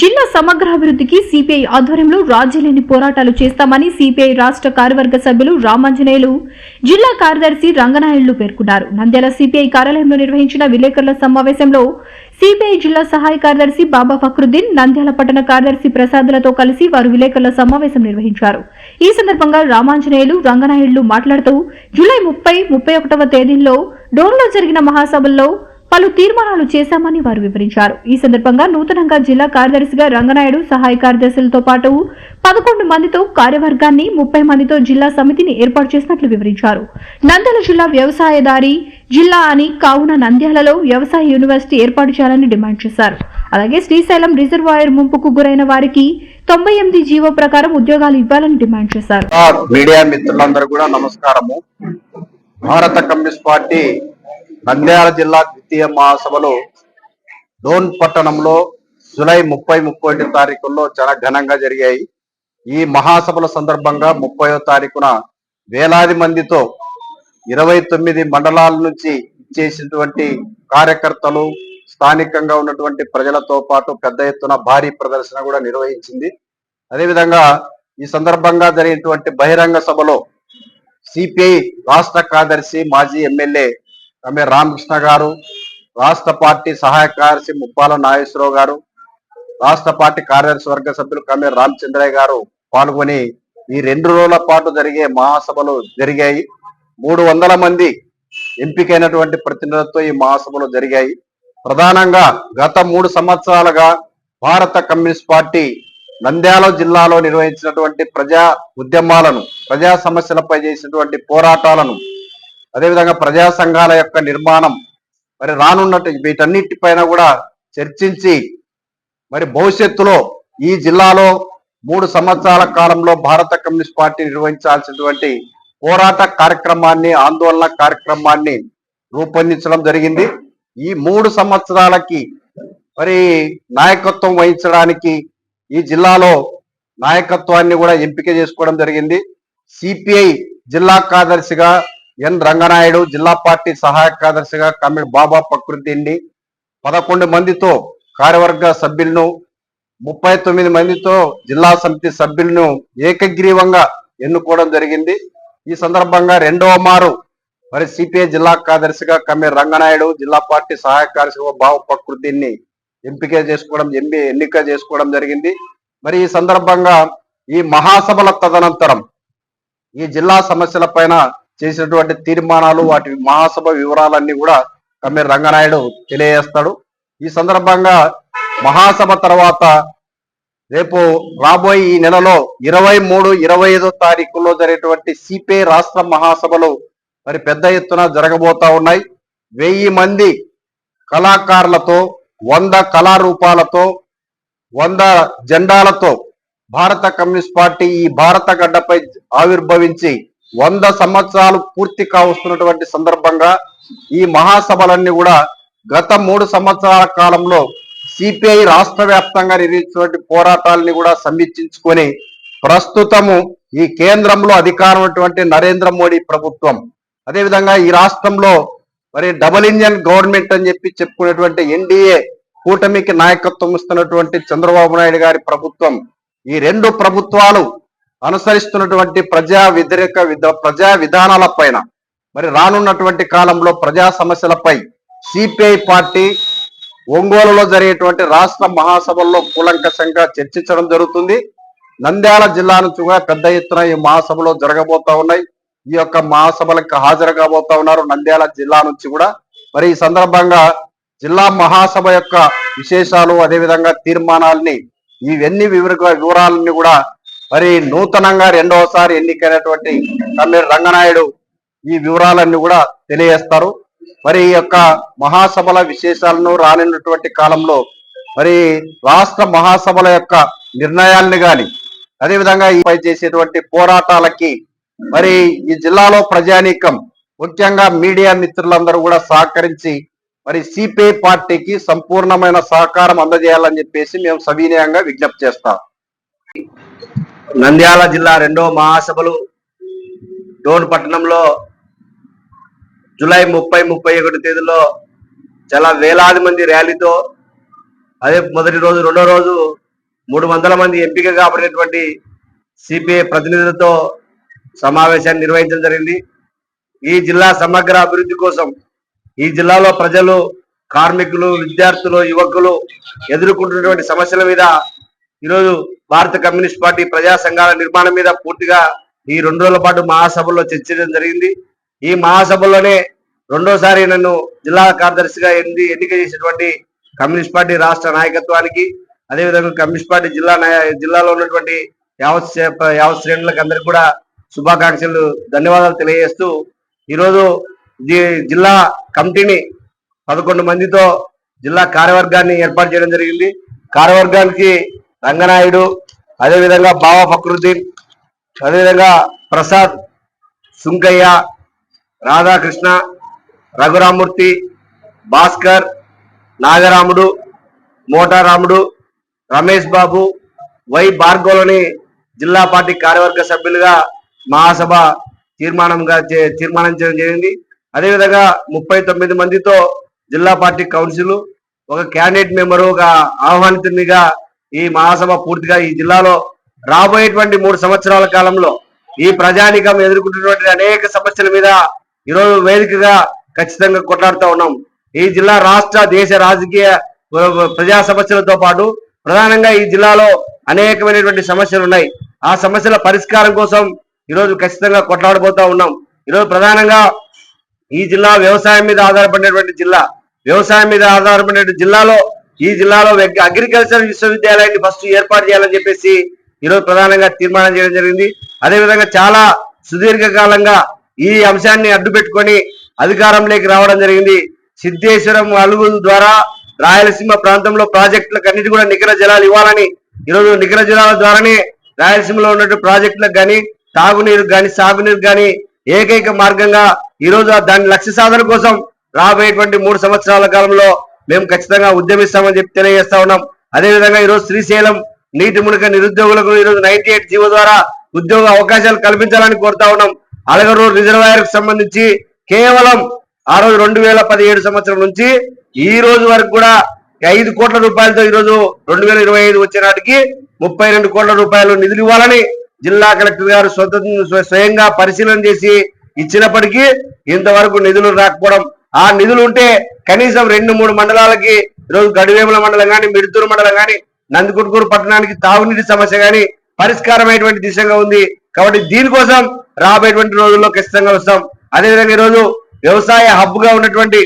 జిల్లా సమగ్రాభివృద్ధికి సిపిఐ ఆధ్వర్యంలో రాజీలేని పోరాటాలు చేస్తామని సిపిఐ రాష్ట్ర కార్యవర్గ సభ్యులు రామాంజనేయులు జిల్లా కార్యదర్శి రంగనాయుళ్ళు పేర్కొన్నారు. నంద్యాల సిపిఐ కార్యాలయంలో నిర్వహించిన విలేకరుల సమావేశంలో సిపిఐ జిల్లా సహాయ కార్యదర్శి బాబా ఫక్రుద్దీన్ నంద్యాల పట్టణ కార్యదర్శి ప్రసాదులతో కలిసి వారు విలేకరుల సమావేశం నిర్వహించారు. ఈ సందర్భంగా రామాంజనేయులు రంగనాయుడు మాట్లాడుతూ జూలై ముప్పై ముప్పై ఒకటవ తేదీల్లో డోన్లో జరిగిన మహాసభల్లో పలు తీర్మానాలు చేశామని వారు వివరించారు. ఈ సందర్భంగా నూతనంగా జిల్లా కార్యదర్శిగా రంగనాయుడు సహాయ కార్యదర్శులతో పాటు పదకొండు మందితో కార్యవర్గాన్ని ముప్పై మందితో జిల్లా సమితిని ఏర్పాటు చేసినట్లు వివరించారు. నంద్యాల జిల్లా వ్యవసాయదారి జిల్లా అని కావున నంద్యాలలో వ్యవసాయ యూనివర్సిటీ ఏర్పాటు చేయాలని డిమాండ్ చేశారు. అలాగే శ్రీశైలం రిజర్వాయర్ ముంపుకు గురైన వారికి తొంభై ఎనిమిది జీవో ప్రకారం ఉద్యోగాలు ఇవ్వాలని డిమాండ్ చేశారు. మీడియా మిత్రులందరూ కూడా నమస్కారము. భారత కమ్యూనిస్ట్ పార్టీ నంద్యాల జిల్లా ద్వితీయ మహాసభలు డోన్ పట్టణంలో జూలై ముప్పై ముప్పై ఒకటి తారీఖుల్లో చాలా ఘనంగా జరిగాయి. ఈ మహాసభల సందర్భంగా ముప్పయో తారీఖున వేలాది మందితో ఇరవై తొమ్మిది మండలాల నుంచి ఇచ్చేసినటువంటి కార్యకర్తలు స్థానికంగా ఉన్నటువంటి ప్రజలతో పాటు పెద్ద ఎత్తున భారీ ప్రదర్శన కూడా నిర్వహించింది. అదేవిధంగా ఈ సందర్భంగా జరిగినటువంటి బహిరంగ సభలో సిపిఐ రాష్ట్ర కార్యదర్శి మాజీ ఎమ్మెల్యే కమ్మే రామకృష్ణ గారు రాష్ట్ర పార్టీ సహాయ కార్యదర్శి ముప్పాల నాగేశ్వరరావు గారు రాష్ట్ర పార్టీ కార్యదర్శి వర్గ సభ్యులు కమ్మే రామచంద్రయ్య గారు పాల్గొని ఈ రెండు రోజుల పాటు జరిగే మహాసభలు జరిగాయి. మూడు వందల మంది ఎంపికైనటువంటి ప్రతినిధులతో ఈ మహాసభలు జరిగాయి. ప్రధానంగా గత మూడు సంవత్సరాలుగా భారత కమ్యూనిస్ట్ పార్టీ నంద్యాల జిల్లాలో నిర్వహించినటువంటి ప్రజా ఉద్యమాలను ప్రజా సమస్యలపై చేసినటువంటి పోరాటాలను అదేవిధంగా ప్రజా సంఘాల యొక్క నిర్మాణం మరి రానున్నట్టు వీటన్నిటిపైన కూడా చర్చించి మరి భవిష్యత్తులో ఈ జిల్లాలో మూడు సంవత్సరాల కాలంలో భారత కమ్యూనిస్ట్ పార్టీ నిర్వహించాల్సినటువంటి పోరాట కార్యక్రమాన్ని ఆందోళన కార్యక్రమాన్ని రూపొందించడం జరిగింది. ఈ మూడు సంవత్సరాలకి మరి నాయకత్వం వహించడానికి ఈ జిల్లాలో నాయకత్వాన్ని కూడా ఎంపిక చేసుకోవడం జరిగింది. సిపిఐ జిల్లా కార్యదర్శిగా ఎన్ రంగనాయుడు జిల్లా పార్టీ సహాయ కార్యదర్శిగా కమిడి బాబా ప్రకృతిని పదకొండు మందితో కార్యవర్గ సభ్యులను ముప్పై తొమ్మిది మందితో జిల్లా సమితి సభ్యులను ఏకగ్రీవంగా ఎన్నుకోవడం జరిగింది. ఈ సందర్భంగా రెండవ మారు మరి సిపిఐ జిల్లా కార్యదర్శిగా కమ్మి రంగనాయుడు జిల్లా పార్టీ సహాయ కార్యదర్శిగా బావ ప్రకృతిని ఎంపిక చేసుకోవడం ఎంపీ ఎన్నిక చేసుకోవడం జరిగింది. మరి ఈ సందర్భంగా ఈ మహాసభల తదనంతరం ఈ జిల్లా సమస్యల పైన చేసినటువంటి తీర్మానాలు వాటి మహాసభ వివరాలన్నీ కూడా కమ్మిరి రంగనాయుడు తెలియజేస్తాడు. ఈ సందర్భంగా మహాసభ తర్వాత రేపు రాబోయే ఈ నెలలో ఇరవై మూడు ఇరవై ఐదో తారీఖుల్లో జరిగేటువంటి సిపిఐ రాష్ట్ర మహాసభలు మరి పెద్ద ఎత్తున జరగబోతా ఉన్నాయి. వెయ్యి మంది కళాకారులతో వంద కళారూపాలతో వంద జెండాలతో భారత కమ్యూనిస్ట్ పార్టీ ఈ భారత గడ్డపై ఆవిర్భవించి వంద సంవత్సరాలు పూర్తి కావస్తున్నటువంటి సందర్భంగా ఈ మహాసభలన్నీ కూడా గత మూడు సంవత్సరాల కాలంలో సిపిఐ రాష్ట్ర వ్యాప్తంగా నిర్వహించినటువంటి పోరాటాలని కూడా సమీక్షించుకొని ప్రస్తుతము ఈ కేంద్రంలో అధికారం ఉన్నటువంటి నరేంద్ర మోడీ ప్రభుత్వం అదేవిధంగా ఈ రాష్ట్రంలో మరి డబుల్ ఇంజన్ గవర్నమెంట్ అని చెప్పి చెప్పుకునేటువంటి ఎన్డీఏ కూటమికి నాయకత్వం ఇస్తున్నటువంటి చంద్రబాబు నాయుడు గారి ప్రభుత్వం ఈ రెండు ప్రభుత్వాలు అనుసరిస్తున్నటువంటి ప్రజా వ్యతిరేక విధ ప్రజా విధానాల పైన మరి రానున్నటువంటి కాలంలో ప్రజా సమస్యలపై సిపిఐ పార్టీ ఒంగోలులో జరిగేటువంటి రాష్ట్ర మహాసభల్లో కూలంకషంగా చర్చించడం జరుగుతుంది. నంద్యాల జిల్లా నుంచి కూడా పెద్ద ఎత్తున ఈ మహాసభలో జరగబోతా ఉన్నాయి. ఈ యొక్క మహాసభలకు హాజరు కాబోతా ఉన్నారు నంద్యాల జిల్లా నుంచి కూడా. మరి ఈ సందర్భంగా జిల్లా మహాసభ యొక్క విశేషాలు అదేవిధంగా తీర్మానాల్ని ఇవన్నీ వివరంగా వివరాలని కూడా మరి నూతనంగా రెండవసారి ఎన్నికైనటువంటి తమ్మిడి రంగనాయుడు ఈ వివరాలన్నీ కూడా తెలియజేస్తారు. మరి ఈ యొక్క మహాసభల విశేషాలను రానున్నటువంటి కాలంలో మరి రాష్ట్ర మహాసభల యొక్క నిర్ణయాల్ని గాని అదేవిధంగా ఈ పై చేసేటువంటి పోరాటాలకి మరి ఈ జిల్లాలో ప్రజానీకం ముఖ్యంగా మీడియా మిత్రులందరూ కూడా సహకరించి మరి సిపిఐ పార్టీకి సంపూర్ణమైన సహకారం అందజేయాలని చెప్పేసి మేము సవినయంగా విజ్ఞప్తి చేస్తాం. నంద్యాల జిల్లా రెండో మహాసభలు డోన్ పట్టణంలో జూలై ముప్పై ముప్పై ఒకటి తేదీలో చాలా వేలాది మంది ర్యాలీతో అదే మొదటి రోజు రెండో రోజు మూడు వందల మంది ఎంపిక కాబడినటువంటి సిపిఐ ప్రతినిధులతో సమావేశాన్ని నిర్వహించడం జరిగింది. ఈ జిల్లా సమగ్ర అభివృద్ధి కోసం ఈ జిల్లాలో ప్రజలు కార్మికులు విద్యార్థులు యువకులు ఎదుర్కొంటున్నటువంటి సమస్యల మీద ఈరోజు భారత కమ్యూనిస్ట్ పార్టీ ప్రజా సంఘాల నిర్మాణం మీద పూర్తిగా ఈ రెండు రోజుల పాటు మహాసభలో చర్చించడం జరిగింది. ఈ మహాసభలోనే రెండోసారి నన్ను జిల్లా కార్యదర్శిగా ఎన్ని ఎన్నిక చేసినటువంటి కమ్యూనిస్ట్ పార్టీ రాష్ట్ర నాయకత్వానికి అదేవిధంగా కమ్యూనిస్ట్ పార్టీ జిల్లా జిల్లాలో ఉన్నటువంటి యావత్ యావత్ శ్రేణులకు అందరికీ కూడా శుభాకాంక్షలు ధన్యవాదాలు తెలియజేస్తూ ఈరోజు జిల్లా కమిటీని పదకొండు మందితో జిల్లా కార్యవర్గాన్ని ఏర్పాటు చేయడం జరిగింది. కార్యవర్గానికి రంగనాయుడు అదేవిధంగా బావ ఫక్రుద్దీన్ అదేవిధంగా ప్రసాద్ సుంకయ్య రాధాకృష్ణ రఘురామూర్తి భాస్కర్ నాగరాముడు మోటారాముడు రమేష్ బాబు వై భార్గవులని జిల్లా పార్టీ కార్యవర్గ సభ్యులుగా మహాసభ తీర్మానంగా చే- చేయడం జరిగింది. అదేవిధంగా ముప్పై తొమ్మిది మందితో జిల్లా పార్టీ కౌన్సిల్ ఒక క్యాండిడేట్ మెంబరు ఒక ఆహ్వానితునిగా ఈ మహాసభ పూర్తిగా ఈ జిల్లాలో రాబోయేటువంటి మూడు సంవత్సరాల కాలంలో ఈ ప్రజానికం ఎదుర్కొంటున్నటువంటి అనేక సమస్యల మీద ఈరోజు వేదికగా ఖచ్చితంగా కొట్లాడుతూ ఉన్నాం. ఈ జిల్లా రాష్ట్ర దేశ రాజకీయ ప్రజా సమస్యలతో పాటు ప్రధానంగా ఈ జిల్లాలో అనేకమైనటువంటి సమస్యలు ఉన్నాయి. ఆ సమస్యల పరిష్కారం కోసం ఈరోజు ఖచ్చితంగా కొట్లాడబోతా ఉన్నాం. ఈరోజు ప్రధానంగా ఈ జిల్లా వ్యవసాయం మీద ఆధారపడినటువంటి జిల్లా వ్యవసాయం మీద ఆధారపడిన జిల్లాలో ఈ జిల్లాలో వెగ్- అగ్రికల్చర్ విశ్వవిద్యాలయాన్ని ఫస్ట్ ఏర్పాటు చేయాలని చెప్పేసి ఈరోజు ప్రధానంగా తీర్మానం చేయడం జరిగింది. అదేవిధంగా చాలా సుదీర్ఘకాలంగా ఈ అంశాన్ని అడ్డు పెట్టుకొని అధికారంలోకి రావడం జరిగింది. సిద్ధేశ్వరం అలుగు ద్వారా రాయలసీమ ప్రాంతంలో ప్రాజెక్టులకు అన్నిటి కూడా నికర జలాలు ఇవ్వాలని ఈరోజు నికర జలాల ద్వారానే రాయలసీమలో ఉన్నటువంటి ప్రాజెక్టులకు కానీ తాగునీరు కానీ సాగునీరు కానీ ఏకైక మార్గంగా ఈరోజు దాని లక్ష్య సాధన కోసం రాబోయేటువంటి మూడు సంవత్సరాల కాలంలో మేము ఖచ్చితంగా ఉద్యమిస్తామని చెప్పి తెలియజేస్తా ఉన్నాం. అదేవిధంగా ఈరోజు శ్రీశైలం నీటి మునక నిరుద్యోగులకు ఈరోజు నైన్టీ ఎయిట్ జీవో ద్వారా ఉద్యోగ అవకాశాలు కల్పించాలని కోరుతా ఉన్నాం. అలగరు రిజర్వాయర్కు సంబంధించి కేవలం ఆ రోజు రెండు వేల పదిహేడు సంవత్సరం నుంచి ఈ రోజు వరకు కూడా ఐదు కోట్ల రూపాయలతో ఈరోజు రెండు వేల ఇరవై ఐదు వచ్చే నాటికి ముప్పై రెండు కోట్ల రూపాయలు నిధులు ఇవ్వాలని జిల్లా కలెక్టర్ గారు స్వతంత్ర స్వయంగా పరిశీలన చేసి ఇచ్చినప్పటికీ ఇంతవరకు నిధులు రాకపోవడం ఆ నిధులు ఉంటే కనీసం రెండు మూడు మండలాలకి ఈరోజు గడివేముల మండలం కానీ మిడుతూరు మండలం కానీ నందికొట్కూరు పట్టణానికి తాగునీటి సమస్య కానీ పరిష్కారమైనటువంటి దిశగా ఉంది. కాబట్టి దీనికోసం రాబోయేటువంటి రోజుల్లో ఖచ్చితంగా వస్తాం. అదేవిధంగా ఈరోజు వ్యవసాయ హబ్గా ఉన్నటువంటి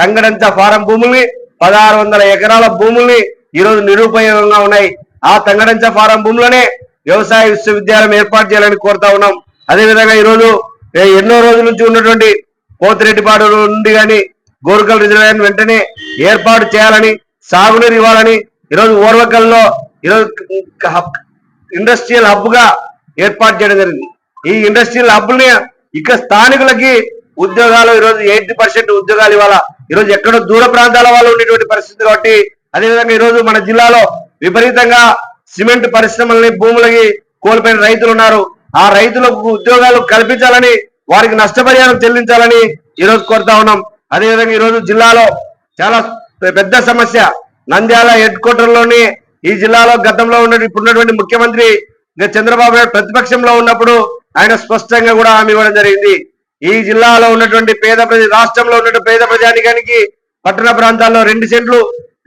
తంగడంత ఫారం భూముల్ని పదహారు వందల ఎకరాల భూముల్ని ఈరోజు నిరుపయోగంగా ఉన్నాయి. ఆ తంగడంచ ఫారం భూములనే వ్యవసాయ విశ్వవిద్యాలయం ఏర్పాటు చేయాలని కోరుతా ఉన్నాం. అదేవిధంగా ఈరోజు ఎన్నో రోజుల నుంచి ఉన్నటువంటి పోతిరెడ్డిపాడు నుండి కానీ గోరుకల్ రిజర్వేషన్ వెంటనే ఏర్పాటు చేయాలని సాగునీరు ఇవ్వాలని ఈరోజు ఓర్వకల్లో ఈరోజు ఇండస్ట్రియల్ హబ్గా ఏర్పాటు చేయడం జరిగింది. ఈ ఇండస్ట్రియల్ హబ్ని ఇక స్థానికులకి ఉద్యోగాలు ఈరోజు ఎయిటీ పర్సెంట్ ఉద్యోగాలు ఇవ్వాలా. ఈరోజు ఎక్కడో దూర ప్రాంతాల వాళ్ళు ఉండేటువంటి పరిస్థితి కాబట్టి అదేవిధంగా ఈరోజు మన జిల్లాలో విపరీతంగా సిమెంట్ పరిశ్రమల్ని భూములకి కోల్పోయిన రైతులు ఉన్నారు. ఆ రైతులకు ఉద్యోగాలు కల్పించాలని వారికి నష్టపరిహారం చెల్లించాలని ఈరోజు కోరుతా ఉన్నాం. అదేవిధంగా ఈరోజు జిల్లాలో చాలా పెద్ద సమస్య. నంద్యాల హెడ్ క్వార్టర్లోని ఈ జిల్లాలో గతంలో ఉన్న ఇప్పుడున్నటువంటి ముఖ్యమంత్రి చంద్రబాబు నాయుడు ప్రతిపక్షంలో ఉన్నప్పుడు ఆయన స్పష్టంగా కూడా హామీ ఇవ్వడం జరిగింది. ఈ జిల్లాలో ఉన్నటువంటి పేద ప్రజ రాష్ట్రంలో ఉన్నటువంటి పేద ప్రజానికానికి పట్టణ ప్రాంతాల్లో రెండు సెంట్లు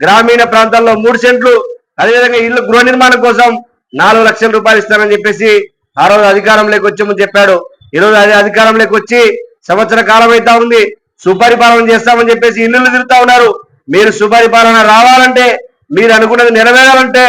గ్రామీణ ప్రాంతాల్లో మూడు సెంట్లు అదేవిధంగా ఇల్లు గృహ నిర్మాణం కోసం నాలుగు లక్షల రూపాయలు ఇస్తానని చెప్పేసి ఆ రోజు అధికారంలోకి వచ్చామని చెప్పాడు. ఈరోజు అది అధికారంలోకి వచ్చి సంవత్సర కాలం అయితే ఉంది. సుపరిపాలన చేస్తామని చెప్పేసి ఇల్లు తిరుగుతా ఉన్నారు. మీరు సుపరిపాలన రావాలంటే మీరు అనుకున్నది నెరవేరాలంటే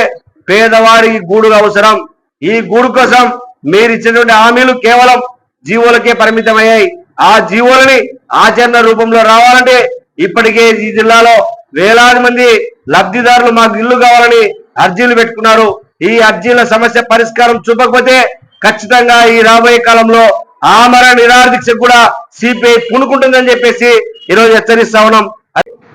పేదవాడికి గూడు అవసరం. ఈ గూడు కోసం మీరు ఇచ్చినటువంటి హామీలు కేవలం జీవోలకే పరిమితమయ్యాయి. ఆ జీవోలని ఆచరణ రూపంలో రావాలంటే ఇప్పటికే ఈ జిల్లాలో వేలాది మంది లబ్ధిదారులు మాకు ఇల్లు కావాలని అర్జీలు పెట్టుకున్నారు. ఈ అర్జీల సమస్య పరిష్కారం చూపకపోతే ఖచ్చితంగా ఈ రాబోయే కాలంలో ఆమర నిరాధిక్ష కూడా సిపిఐ పూనుకుంటుందని చెప్పేసి ఈరోజు హెచ్చరిస్తా ఉన్నాం.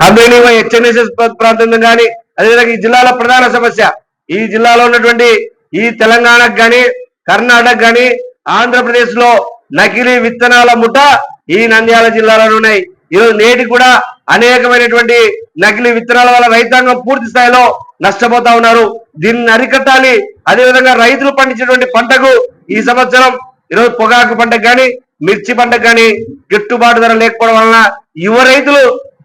అదేని హెచ్ఎన్ఎస్ఎస్ ప్రాంతం కానీ అదేవిధంగా ఈ జిల్లాలో ప్రధాన సమస్య ఈ జిల్లాలో ఉన్నటువంటి ఈ తెలంగాణకు కానీ కర్ణాటక కానీ ఆంధ్రప్రదేశ్లో నకిలీ విత్తనాల ముఠ ఈ నంద్యాల జిల్లాలో ఉన్నాయి. ఈరోజు నేటి కూడా అనేకమైనటువంటి నకిలీ విత్తనాల వల్ల రైతాంగం పూర్తి స్థాయిలో నష్టపోతా ఉన్నారు. దీన్ని అరికట్టాలి. అదేవిధంగా రైతులు పండించినటువంటి పంటకు ఈ సంవత్సరం ఈరోజు పొగాకు పంటకు కానీ మిర్చి పంటకు కానీ గిట్టుబాటు ధర లేకపోవడం వలన యువ రైతులు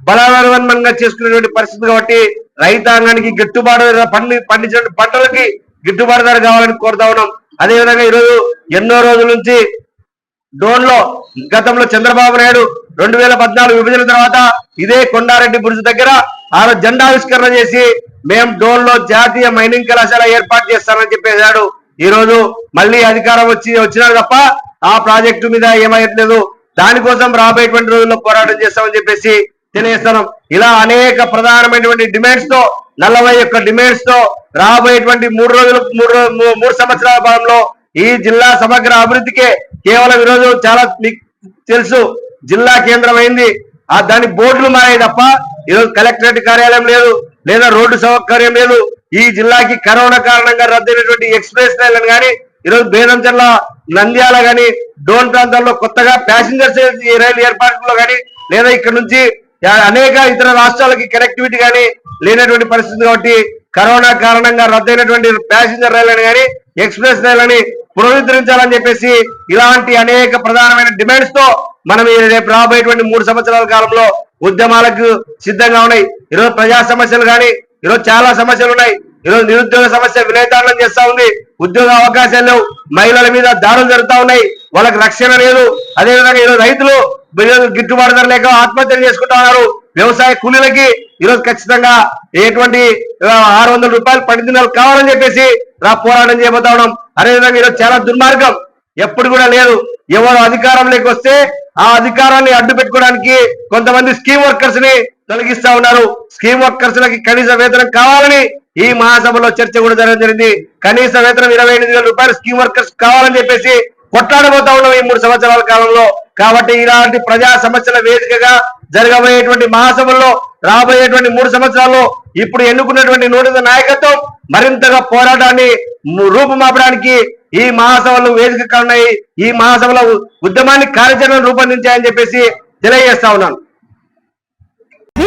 బలవన్మనంగా చేసుకునేటువంటి పరిస్థితి కాబట్టి రైతాంగానికి గిట్టుబాటు ధర పండి పండించిన పంటలకి గిట్టుబాటు ధర కావాలని కోరుతా ఉన్నాం. అదేవిధంగా ఈరోజు ఎన్నో రోజుల నుంచి డోన్లో గతంలో చంద్రబాబు నాయుడు రెండు వేల పద్నాలుగు విభజన తర్వాత ఇదే కొండారెడ్డి బురుజు దగ్గర ఆ రోజు జెండావిష్కరణ చేసి మేము డోన్లో జాతీయ మైనింగ్ కళాశాల ఏర్పాటు చేస్తానని చెప్పేశాడు ఈ రోజు మళ్ళీ అధికారం వచ్చి వచ్చినారు తప్ప ఆ ప్రాజెక్టు మీద ఏమయ్యట్లేదు. దానికోసం రాబోయేటువంటి రోజుల్లో పోరాటం చేస్తామని చెప్పేసి తెలియజేస్తున్నాం. ఇలా అనేక ప్రధానమైనటువంటి డిమాండ్స్తో నలభై ఒక్క డిమాండ్స్తో రాబోయేటువంటి మూడు రోజులు మూడు మూడు సంవత్సరాల కాలంలో ఈ జిల్లా సమగ్ర అభివృద్ధికే కేవలం ఈరోజు చాలా మీకు తెలుసు జిల్లా కేంద్రం అయింది. ఆ దాని బోర్డులు మారాయి తప్ప ఈరోజు కలెక్టరేట్ కార్యాలయం లేదు లేదా రోడ్డు సౌకర్యం లేదు. ఈ జిల్లాకి కరోనా కారణంగా రద్దయినటువంటి ఎక్స్ప్రెస్ రైళ్ళను కానీ ఈరోజు బేదంచర్ల నంద్యాల గాని డోన్ ప్రాంతాల్లో కొత్తగా ప్యాసింజర్ రైలు ఏర్పాటులో కానీ లేదా ఇక్కడ నుంచి అనేక ఇతర రాష్ట్రాలకి కనెక్టివిటీ కానీ లేనటువంటి పరిస్థితి కాబట్టి కరోనా కారణంగా రద్దయినటువంటి ప్యాసింజర్ రైళ్ళను కానీ ఎక్స్ప్రెస్ రైళ్ళని పునరుద్ధరించాలని చెప్పేసి ఇలాంటి అనేక ప్రధానమైన డిమాండ్స్తో మనం రేపు రాబోయేటువంటి మూడు సంవత్సరాల కాలంలో ఉద్యమాలకు సిద్ధంగా ఉన్నాయి. ఈరోజు ప్రజా సమస్యలు కానీ ఈరోజు చాలా సమస్యలు ఉన్నాయి. ఈరోజు నిరుద్యోగ సమస్య విలేతాండం చేస్తా ఉంది. ఉద్యోగ అవకాశాలు లేవు. మహిళల మీద దాడులు జరుగుతా ఉన్నాయి. వాళ్ళకి రక్షణ లేదు. అదేవిధంగా ఈరోజు రైతులు గిట్టుబాటు ధర లేక ఆత్మహత్యలు చేసుకుంటా ఉన్నారు. వ్యవసాయ కూలీలకి ఈరోజు ఖచ్చితంగా ఎటువంటి ఆరు వందల రూపాయలు పడిదినాలు కావాలని చెప్పేసి రా పోరాటం చేయబోతా ఉన్నాం. అదేవిధంగా ఈరోజు చాలా దుర్మార్గం. ఎప్పుడు కూడా లేదు. ఎవరు అధికారంలోకి వస్తే ఆ అధికారాన్ని అడ్డు పెట్టుకోవడానికి కొంతమంది స్కీమ్ వర్కర్స్ని తొలగిస్తా ఉన్నారు. స్కీమ్ వర్కర్స్ కనీస వేతనం కావాలని ఈ మహాసభలో చర్చ కూడా జరగడం జరిగింది. కనీస వేతనం ఇరవై ఎనిమిది వేల రూపాయలు స్కీమ్ వర్కర్స్ కావాలని చెప్పేసి కొట్లాడబోతా ఉన్నాం ఈ మూడు సంవత్సరాల కాలంలో. కాబట్టి ఇలాంటి ప్రజా సమస్యల వేదికగా జరగబోయేటువంటి మహాసభల్లో రాబోయేటువంటి మూడు సంవత్సరాల్లో ఇప్పుడు ఎన్నుకున్నటువంటి నూతన నాయకత్వం మరింతగా పోరాటాన్ని రూపుమాపడానికి ఈ మహాసభలు వేదిక కానున్నాయి ఈ మహాసభల ఉద్యమాన్ని కార్యాచరణ రూపొందించాయని చెప్పేసి తెలియజేస్తా ఉన్నాను.